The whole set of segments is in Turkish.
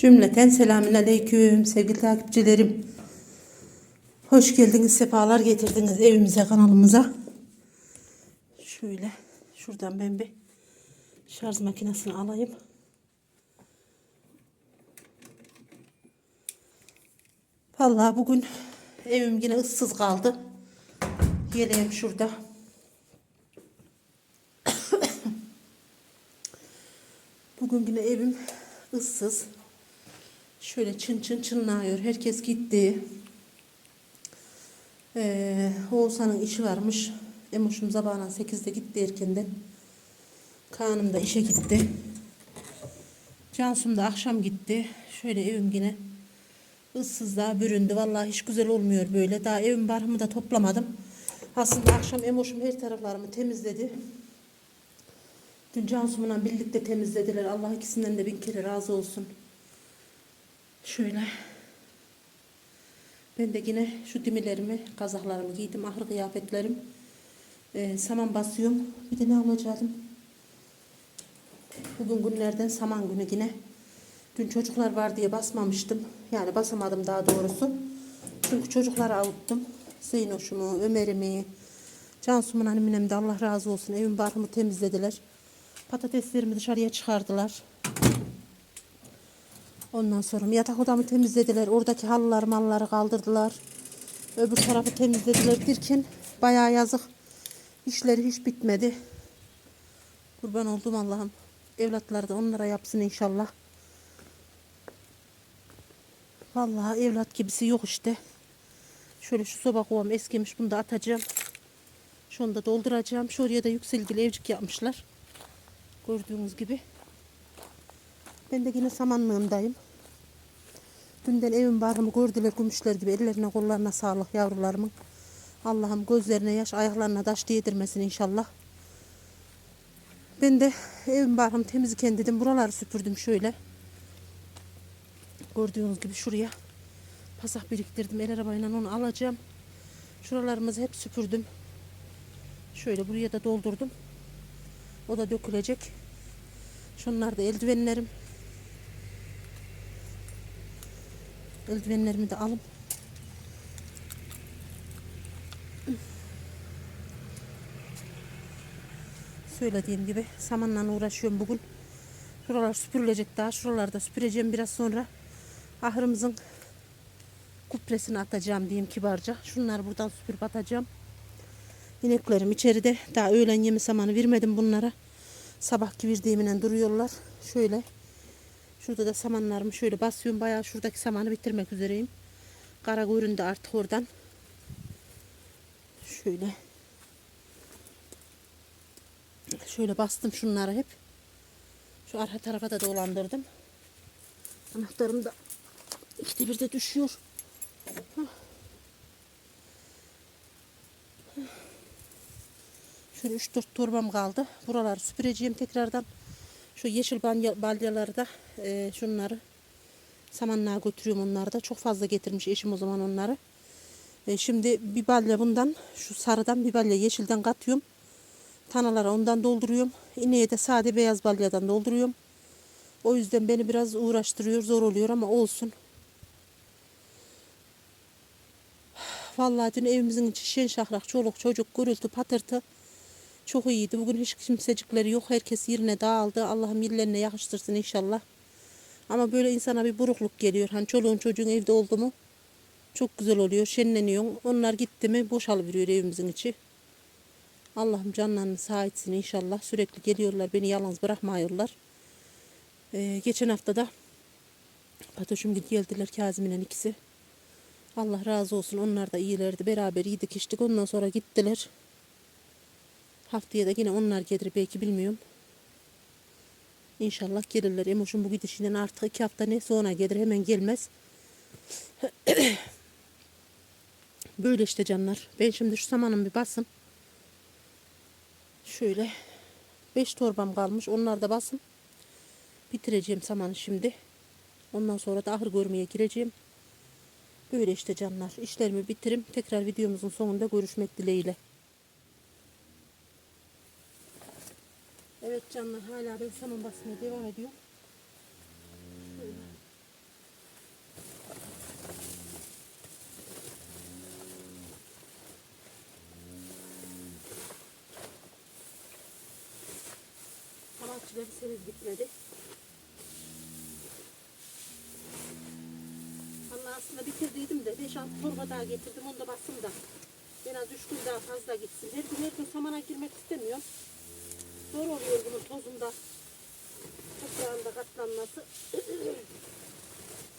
Cümleten selamün aleyküm sevgili takipçilerim. Hoş geldiniz, sefalar getirdiniz evimize, kanalımıza. Şöyle şuradan ben bir şarj makinesini alayım. Vallahi bugün evim yine ıssız kaldı. Yeleğim şurada. Bugün yine evim ıssız. Şöyle çın çın çınlıyor. Herkes gitti. Ee, Oğuzhan'ın işi varmış. Emoşum sabahına 8'de gitti erkenden. Kaan'ım da işe gitti. Cansum da akşam gitti. Şöyle evim yine ıssızlığa büründü. Vallahi hiç güzel olmuyor böyle. Daha evim barımı da toplamadım. Aslında akşam Emoşum her taraflarımı temizledi. Dün Cansu'mla birlikte temizlediler. Allah ikisinden de bin kere razı olsun. Şöyle. Ben de yine şu dimilerimi, kazaklarımı giydim. Ahır kıyafetlerim. Ee, saman basıyorum. Bir de ne alacaktım? Bugün günlerden saman günü yine. Dün çocuklar var diye basmamıştım. Yani basamadım daha doğrusu. Çünkü çocukları avuttum. Zeynoş'umu, Ömer'imi, Cansu'mun anneminem de Allah razı olsun. Evin barkımı temizlediler. Patateslerimi dışarıya çıkardılar. Ondan sonra yatak odamı temizlediler. Oradaki halılar malları kaldırdılar. Öbür tarafı temizlediler derken bayağı yazık. İşleri hiç bitmedi. Kurban oldum Allah'ım. Evlatlar da onlara yapsın inşallah. Vallahi evlat gibisi yok işte. Şöyle şu soba kovam eskimiş. Bunu da atacağım. Şunu da dolduracağım. Şuraya da yükselgili evcik yapmışlar. Gördüğünüz gibi. Ben de yine samanlığımdayım. Dünden evin barımı gördüler gümüşler gibi. Ellerine kollarına sağlık yavrularımın. Allah'ım gözlerine yaş, ayaklarına taş değdirmesin inşallah. Ben de evin barımı temizken dedim. Buraları süpürdüm şöyle. Gördüğünüz gibi şuraya pasak biriktirdim. El arabayla onu alacağım. Şuralarımızı hep süpürdüm. Şöyle buraya da doldurdum. O da dökülecek. Şunlar da eldivenlerim. Eldivenlerimi de alıp söylediğim gibi samanla uğraşıyorum bugün. Şuralar süpürülecek daha. Şuraları da süpüreceğim biraz sonra. Ahırımızın kupresini atacağım diyeyim kibarca. Şunları buradan süpürüp atacağım. İneklerim içeride. Daha öğlen yemi samanı vermedim bunlara. Sabahki verdiğimle duruyorlar. Şöyle. Şurada da samanlarımı şöyle basıyorum. Bayağı şuradaki samanı bitirmek üzereyim. Kara göründü artık oradan. Şöyle. Şöyle bastım şunları hep. Şu arka tarafa da dolandırdım. Anahtarım da ikide bir de düşüyor. Hah. Şöyle 3-4 torbam kaldı. Buraları süpüreceğim tekrardan. Şu yeşil balya- balyaları da e, şunları samanlığa götürüyorum onları da. Çok fazla getirmiş eşim o zaman onları. E, şimdi bir balya bundan şu sarıdan bir balya yeşilden katıyorum. Tanalara ondan dolduruyorum. İneğe de sade beyaz balyadan dolduruyorum. O yüzden beni biraz uğraştırıyor, zor oluyor ama olsun. Vallahi dün evimizin içi şen şahrak, çoluk çocuk, gürültü, patırtı. Çok iyiydi. Bugün hiç kimsecikleri yok. Herkes yerine dağıldı. Allah'ım yerlerine yakıştırsın inşallah. Ama böyle insana bir burukluk geliyor. Hani çoluğun çocuğun evde oldu mu çok güzel oluyor. Şenleniyor. Onlar gitti mi boşalıveriyor evimizin içi. Allah'ım canlarını sağ etsin inşallah. Sürekli geliyorlar. Beni yalnız bırakmıyorlar. Ee, geçen hafta da Patoşum geldiler Kazım'ın ikisi. Allah razı olsun. Onlar da iyilerdi. Beraber yedik içtik. Ondan sonra gittiler. Haftaya da yine onlar gelir belki bilmiyorum. İnşallah gelirler. Emoş'un bu gidişinden artık iki hafta ne sonra gelir hemen gelmez. Böyle işte canlar. Ben şimdi şu samanın bir basım. Şöyle. Beş torbam kalmış. Onlar da basım. Bitireceğim samanı şimdi. Ondan sonra da ahır görmeye gireceğim. Böyle işte canlar. İşlerimi bitirim. Tekrar videomuzun sonunda görüşmek dileğiyle. canlar hala ben saman basmaya devam ediyorum. Şöyle. Sanatçıları henüz bitmedi. Valla aslında bitirdiydim de 5-6 torba daha getirdim onu da bastım da. En az 3 gün daha fazla gitsin. Her gün her gün samana girmek istemiyorum. Zor oluyor bunun tozunda. Toprağında katlanması.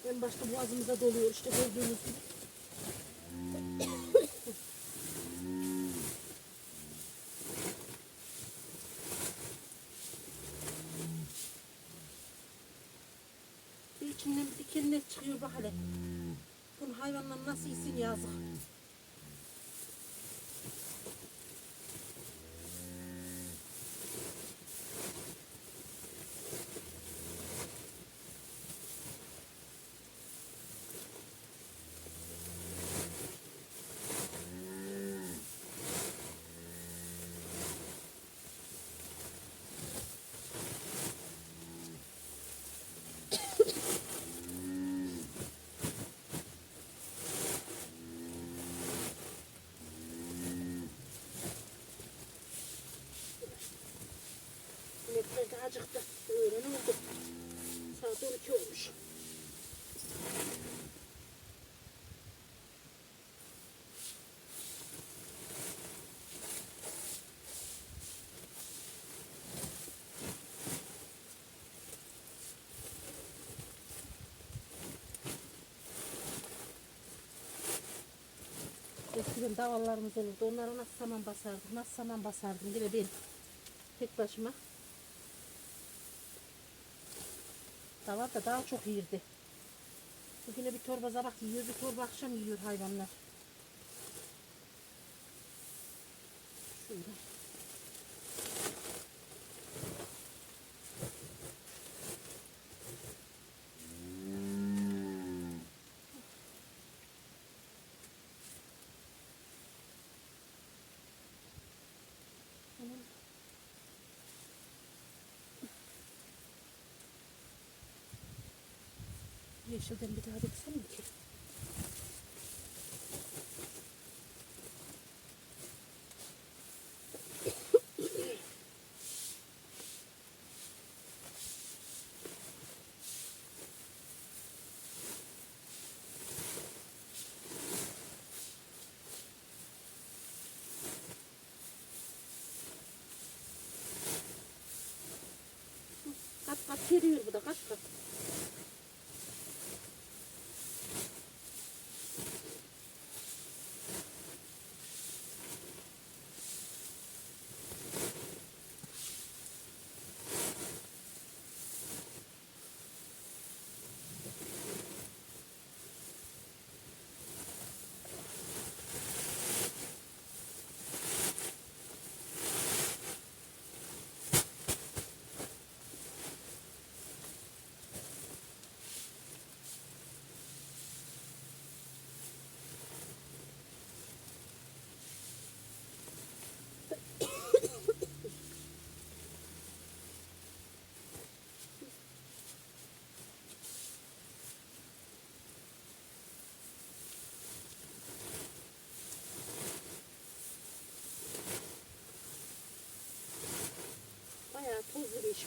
en başta boğazımıza doluyor işte gördüğünüz gibi. İçinden bir dikenler çıkıyor bak hele. Bunun hayvanlar nasıl yesin yazık. Acıktı. Öğlen oldu. Saat 12 olmuş. Eskiden davallarımız olurdu. Onlara nasıl saman basardım, nasıl saman basardım. Yine ben tek başıma. Davar da daha çok yiyirdi. Bugüne bir torba sabah yiyor, bir torba akşam yiyor hayvanlar. Şöyle. Yeşilden bir daha mi ki? Kat kat geliyor bu da kat kat.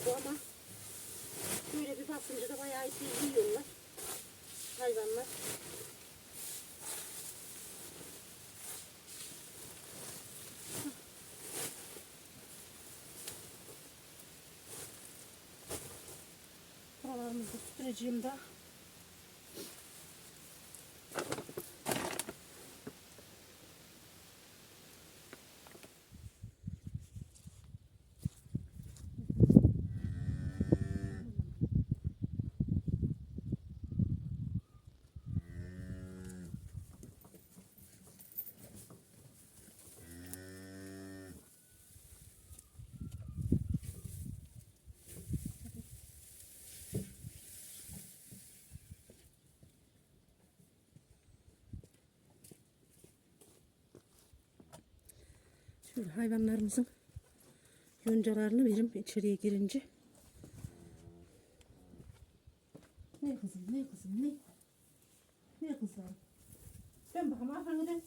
Bu ama böyle bir basınca da bayağı ipi yiyorlar hayvanlar. Buralarımızı süpüreceğim de. Şöyle hayvanlarımızın yoncalarını verim içeriye girince. Ne kızım ne kızım ne? Ne kızım? Dön bakalım arkanı dön.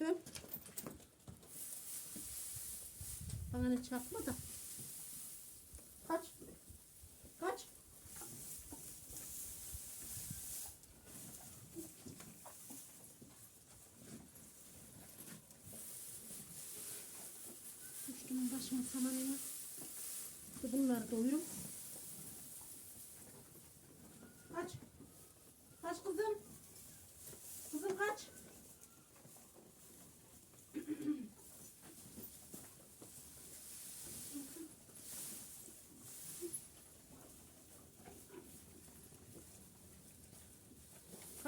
Dön. Bana çarpma da.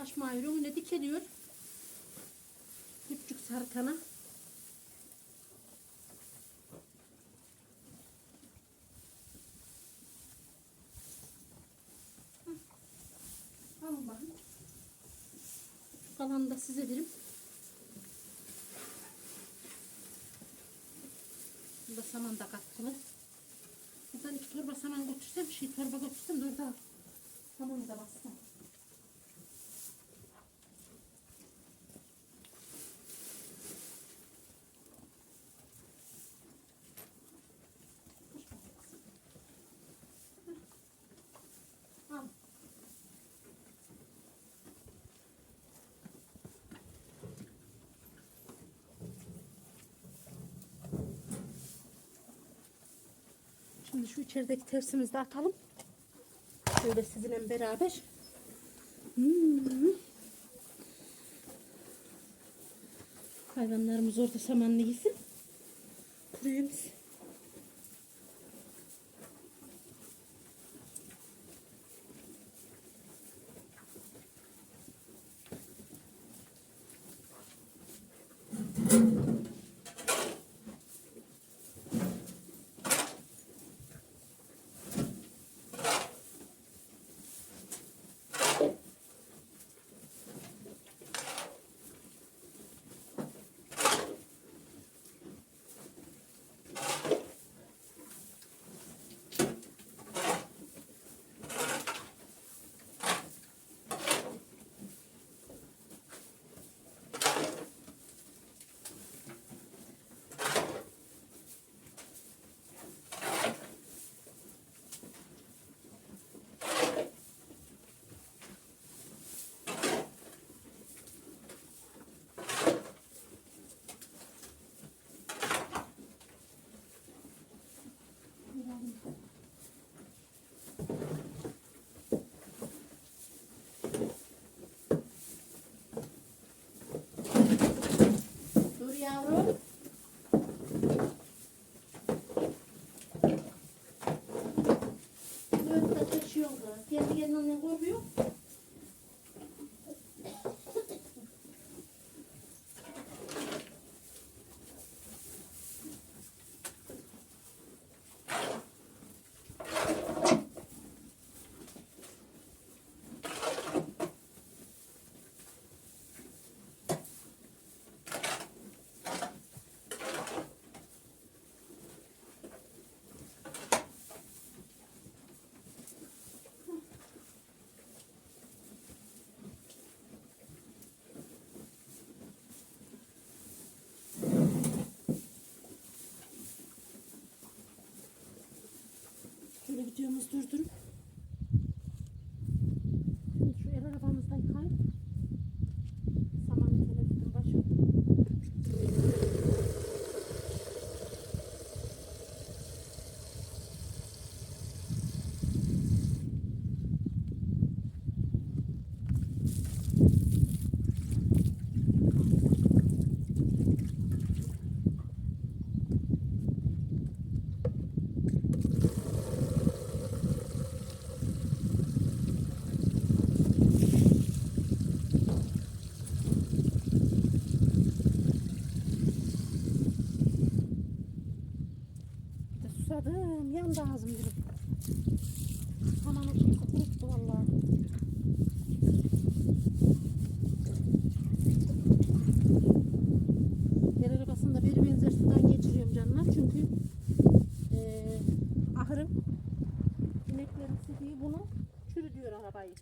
Kaşma önüne dikeliyor. Küçük sarkana. Alın kalanını da size verim. Burada saman da katkılı. Buradan iki torba saman götürsem, şey torba götürsem de orada samanı da bassam. Şimdi şu içerideki tersimizi de atalım. Şöyle sizinle beraber. Hmm. Hayvanlarımız orada samanlı yesin. Kuruyumuz. Dur yavrum. Böyle kız. Kendi kendine korkuyor. Şöyle videomuzu durdurup Susadım, yandı ağzım dilim. Samanın şeysi kuruttu vallahi. Yer arabasında biri benzer sudan geçiriyorum canlar çünkü eee ahırın ineklerin sidiği bunu çürütüyor arabayı.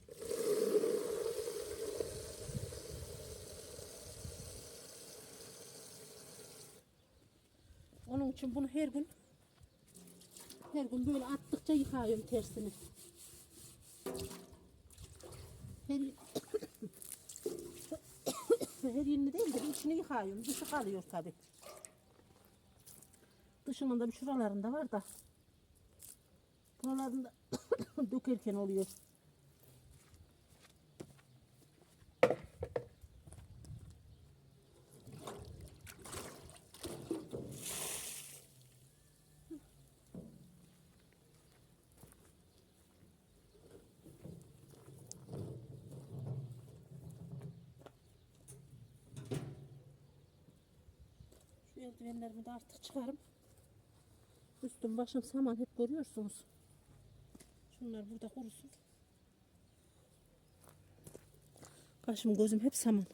Onun için bunu her gün her gün böyle attıkça yıkıyorum tersini. Her, her yerini değil de içini yıkıyorum. Dışı kalıyor tabi. Dışının da bir şuralarında var da. Buralarında dökerken oluyor. Şu eldivenlerimi de artık çıkarım. Üstüm başım saman hep görüyorsunuz. Şunlar burada kurusun. Kaşım gözüm hep saman.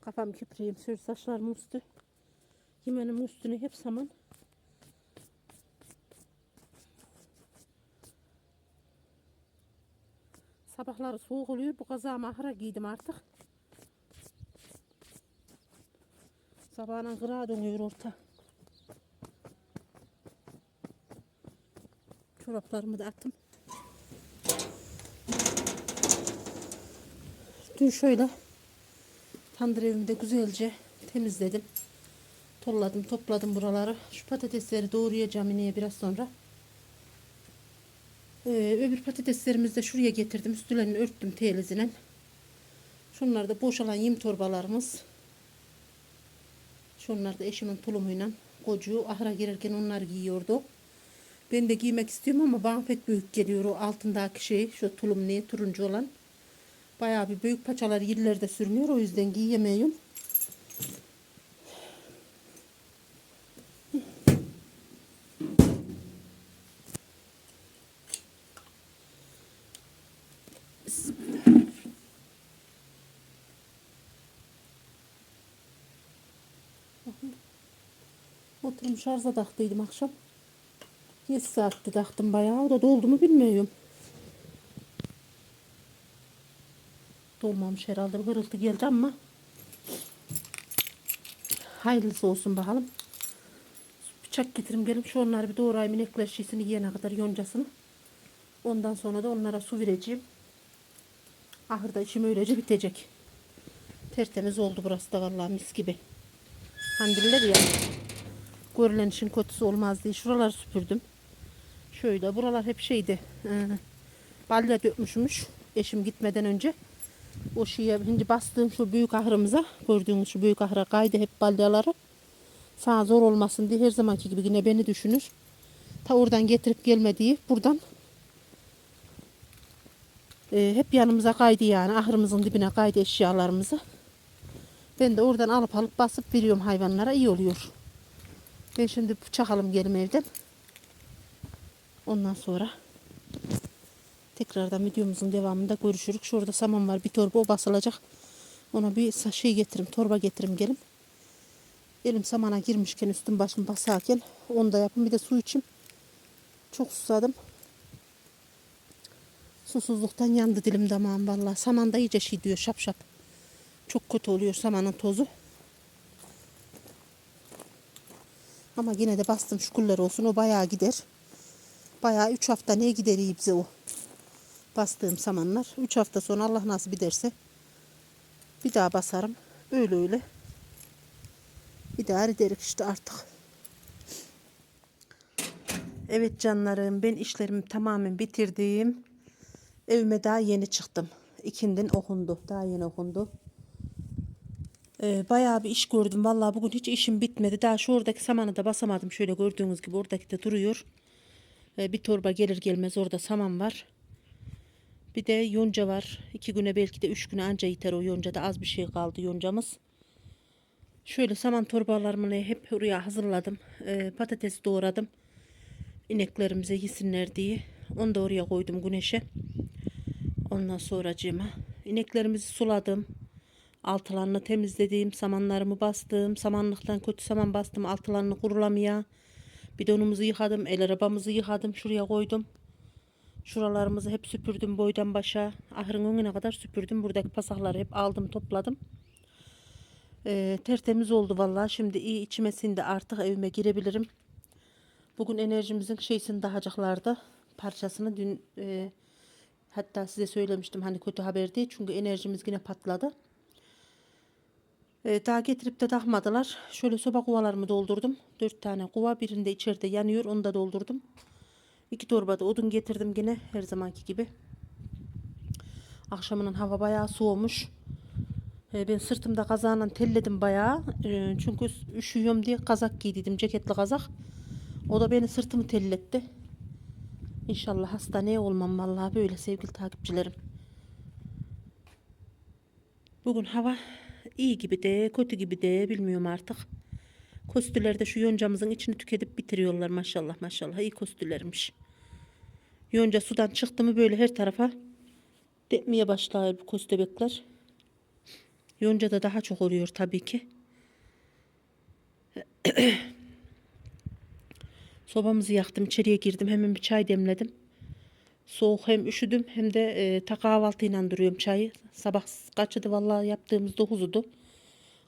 Kafam kipreyim, sür saçlarım üstü. Yemenim üstüne hep saman. Sabahları soğuk oluyor. Bu kazağımı ahıra giydim artık. Sabahına kırağa dönüyor orta. Çoraplarımı da attım. Dün şöyle tandır evimi de güzelce temizledim. Tolladım, topladım buraları. Şu patatesleri doğrayacağım yine biraz sonra. Ee, öbür patateslerimizi de şuraya getirdim. Üstlerini örttüm telizine. Şunlar da boşalan yem torbalarımız. Şunlar da eşimin tulumuyla kocuğu ahıra girerken onlar giyiyordu. Ben de giymek istiyorum ama bana pek büyük geliyor o altındaki şey. Şu tulum ne turuncu olan. Bayağı bir büyük paçalar yerlerde sürünüyor. O yüzden giyemiyorum. Oturum şarja taktıydım akşam. 7 saatte taktım bayağı. O da doldu mu bilmiyorum. Dolmamış herhalde. Bir hırıltı geldi ama. Hayırlısı olsun bakalım. Bıçak getirim gelip şu onları bir doğrayayım. inekler şişini yiyene kadar yoncasını. Ondan sonra da onlara su vereceğim. Ahırda işim öylece bitecek. Tertemiz oldu burası da vallahi mis gibi. Handiller ya. Görülen işin kötüsü olmaz diye şuraları süpürdüm. Şöyle buralar hep şeydi. E, balya dökmüşmüş eşim gitmeden önce. O şeye şimdi bastığım şu büyük ahırımıza gördüğünüz şu büyük ahıra kaydı hep balyaları. Sana zor olmasın diye her zamanki gibi yine beni düşünür. Ta oradan getirip gelmediği buradan e, hep yanımıza kaydı yani ahırımızın dibine kaydı eşyalarımızı. Ben de oradan alıp alıp basıp veriyorum hayvanlara iyi oluyor. Ben şimdi bıçak gelim evden. Ondan sonra tekrardan videomuzun devamında görüşürüz. Şurada saman var bir torba o basılacak. Ona bir şey getirim torba getirim gelim. Elim samana girmişken üstüm başım basarken onu da yapın. Bir de su içim. Çok susadım. Susuzluktan yandı dilim damağım vallahi. Saman da iyice şey diyor şap şap. Çok kötü oluyor samanın tozu. Ama yine de bastım şükürler olsun. O bayağı gider. Bayağı 3 hafta ne gider iyi bize o. Bastığım samanlar. 3 hafta sonra Allah nasip ederse bir daha basarım. Öyle öyle. İdare ederik işte artık. Evet canlarım ben işlerimi tamamen bitirdim. Evime daha yeni çıktım. İkinden okundu. Daha yeni okundu. Ee, bayağı bir iş gördüm. Vallahi bugün hiç işim bitmedi. Daha şu oradaki samanı da basamadım. Şöyle gördüğünüz gibi oradaki de duruyor. Ee, bir torba gelir gelmez orada saman var. Bir de yonca var. İki güne belki de üç güne anca yeter o yoncada. Az bir şey kaldı yoncamız. Şöyle saman torbalarımı hep oraya hazırladım. Ee, patates doğradım. İneklerimize yesinler diye. Onu da oraya koydum güneşe. Ondan sonracığıma ineklerimizi suladım. Altılarını temizledim. Samanlarımı bastım. Samanlıktan kötü saman bastım. Altılarını kurulamaya. Bidonumuzu yıkadım. El arabamızı yıkadım. Şuraya koydum. Şuralarımızı hep süpürdüm boydan başa. Ahırın önüne kadar süpürdüm. Buradaki pasakları hep aldım topladım. Ee, tertemiz oldu vallahi. Şimdi iyi içime sindi artık evime girebilirim. Bugün enerjimizin şeysini dahacaklardı. Parçasını dün e, hatta size söylemiştim hani kötü haber değil. Çünkü enerjimiz yine patladı. E, daha getirip de takmadılar. Şöyle soba kovalarımı doldurdum. Dört tane kova. Birinde içeride yanıyor. Onu da doldurdum. İki torba da odun getirdim yine her zamanki gibi. Akşamının hava bayağı soğumuş. E, Ben sırtımda kazağla telledim bayağı. E, Çünkü üşüyorum diye kazak giydiydim. Ceketli kazak. O da beni sırtımı telletti. İnşallah hastaneye olmam vallahi böyle sevgili takipçilerim. Bugün hava iyi gibi de kötü gibi de bilmiyorum artık. Kostüler de şu yoncamızın içini tüketip bitiriyorlar maşallah maşallah. iyi kostülermiş. Yonca sudan çıktı mı böyle her tarafa depmeye başlar bu köstebekler. Yonca da daha çok oluyor tabii ki. Sobamızı yaktım, içeriye girdim. Hemen bir çay demledim. Soğuk hem üşüdüm hem de e, ta kahvaltıyla duruyorum çayı. Sabah kaçıdı vallahi yaptığımız 9'udu.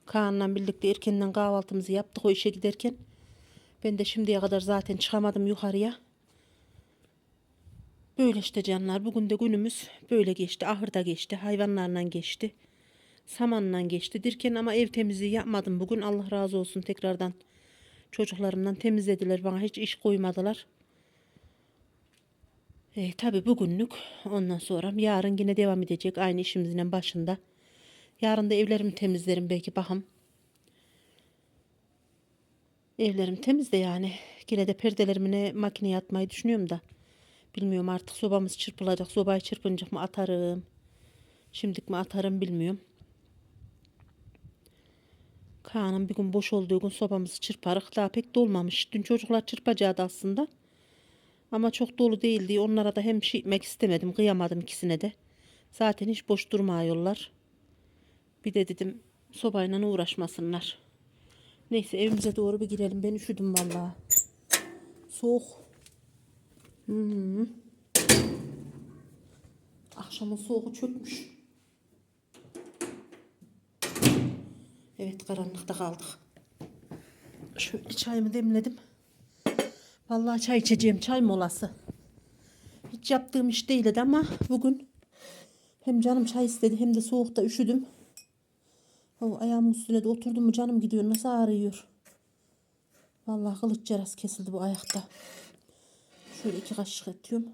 Kaan'la birlikte erkenden kahvaltımızı yaptık o işe giderken. Ben de şimdiye kadar zaten çıkamadım yukarıya. Böyle işte canlar. Bugün de günümüz böyle geçti. Ahırda geçti. Hayvanlarla geçti. Samanla geçti. Dirken ama ev temizliği yapmadım bugün. Allah razı olsun tekrardan. Çocuklarımdan temizlediler. Bana hiç iş koymadılar. E, tabii bugünlük. Ondan sonra yarın yine devam edecek. Aynı işimizin başında. Yarın da evlerimi temizlerim belki bakım. Evlerim temiz de yani. Yine de perdelerimi ne makineye atmayı düşünüyorum da. Bilmiyorum artık sobamız çırpılacak. Sobayı çırpınacak mı atarım. Şimdilik mi atarım bilmiyorum. Kaan'ın bir gün boş olduğu gün sobamızı çırparık. Daha pek dolmamış. Dün çocuklar çırpacaktı aslında. Ama çok dolu değildi. Onlara da hem şey etmek istemedim. Kıyamadım ikisine de. Zaten hiç boş durmuyorlar. Bir de dedim sobayla uğraşmasınlar. Neyse evimize doğru bir girelim. Ben üşüdüm vallahi. Soğuk. Hmm. Akşamın soğuğu çökmüş. Evet karanlıkta kaldık. Şöyle çayımı demledim. Vallahi çay içeceğim. Çay molası. Hiç yaptığım iş değildi ama bugün hem canım çay istedi hem de soğukta üşüdüm. O ayağımın üstüne de oturdum mu canım gidiyor. Nasıl ağrıyor. Vallahi kılıç yarası kesildi bu ayakta. Şöyle iki kaşık atıyorum.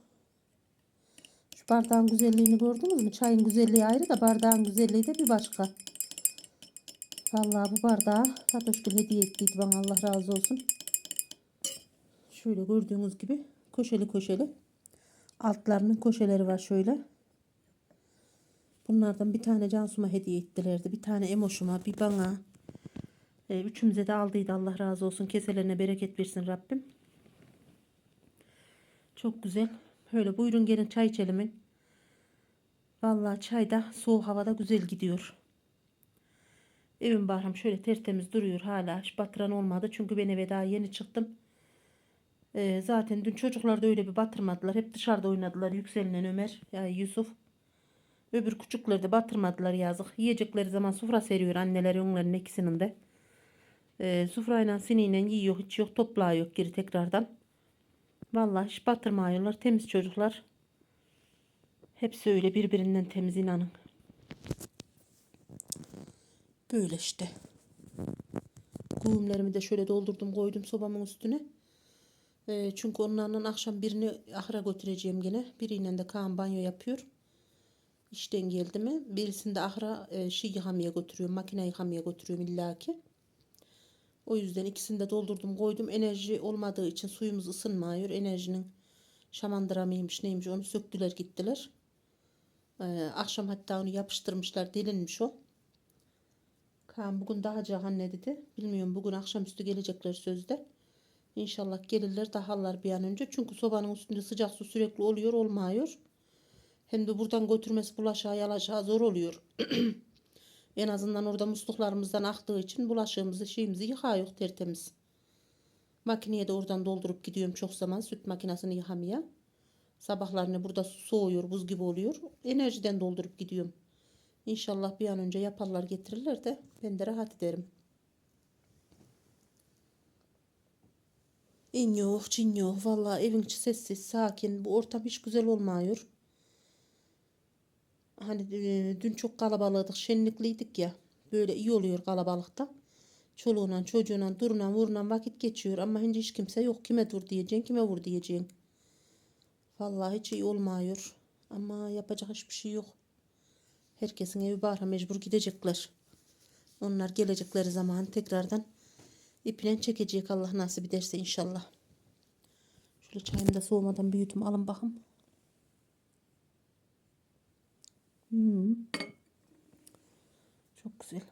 Şu bardağın güzelliğini gördünüz mü? Çayın güzelliği ayrı da bardağın güzelliği de bir başka. Vallahi bu bardağı Fatoş Gül hediye ettiydi bana Allah razı olsun. Şöyle gördüğünüz gibi köşeli köşeli. Altlarının köşeleri var şöyle. Bunlardan bir tane Cansu'ma hediye ettilerdi. Bir tane Emoş'uma, bir bana. E, üçümüze de aldıydı Allah razı olsun. Keselerine bereket versin Rabbim. Çok güzel. Böyle buyurun gelin çay içelim. Vallahi çay da soğuk havada güzel gidiyor. Evim bahram şöyle tertemiz duruyor hala. Hiç batıran olmadı. Çünkü ben eve daha yeni çıktım. Ee, zaten dün çocuklar da öyle bir batırmadılar. Hep dışarıda oynadılar. Yükselen Ömer, yani Yusuf. Öbür küçükleri de batırmadılar yazık. Yiyecekleri zaman sufra seriyor anneleri onların ikisinin de. Ee, sufrayla siniyle yiyor hiç yok toplağı yok geri tekrardan. Vallahi hiç batırmıyorlar. Temiz çocuklar. Hepsi öyle birbirinden temiz inanın. Böyle işte. Güğümlerimi de şöyle doldurdum koydum sobamın üstüne. Ee, çünkü onlarla akşam birini ahıra götüreceğim gene. Biriyle de Kaan banyo yapıyor. İşten geldi mi birisini de ahıra e, şey yıkamaya götürüyorum. Makine yıkamaya götürüyorum illaki. O yüzden ikisini de doldurdum koydum. Enerji olmadığı için suyumuz ısınmıyor. Enerjinin şamandıra mıymış neymiş onu söktüler gittiler. Ee, akşam hatta onu yapıştırmışlar delinmiş o. Kaan bugün daha anne dedi. Bilmiyorum bugün akşamüstü gelecekler sözde. İnşallah gelirler daharlar bir an önce. Çünkü sobanın üstünde sıcak su sürekli oluyor olmuyor. Hem de buradan götürmesi bulaşığa yalaşağı zor oluyor. en azından orada musluklarımızdan aktığı için bulaşığımızı şeyimizi yıkıyor tertemiz. Makineye de oradan doldurup gidiyorum çok zaman süt makinesini yıkamaya. Sabahlarını burada soğuyor buz gibi oluyor. Enerjiden doldurup gidiyorum. İnşallah bir an önce yaparlar getirirler de ben de rahat ederim. İn yok, cin yok. Vallahi evin içi sessiz, sakin. Bu ortam hiç güzel olmuyor. Hani e, dün çok kalabalıktık, şenlikliydik ya. Böyle iyi oluyor kalabalıkta. Çoluğuna, çocuğuna, duruna, vuruna vakit geçiyor. Ama şimdi hiç kimse yok. Kime dur diyeceksin, kime vur diyeceksin. Vallahi hiç iyi olmuyor. Ama yapacak hiçbir şey yok. Herkesin evi bahara mecbur gidecekler. Onlar gelecekleri zaman tekrardan İplen çekecek Allah nasip ederse inşallah. Şöyle çayımı da soğumadan büyütüm alın bakın. Hmm. Çok güzel.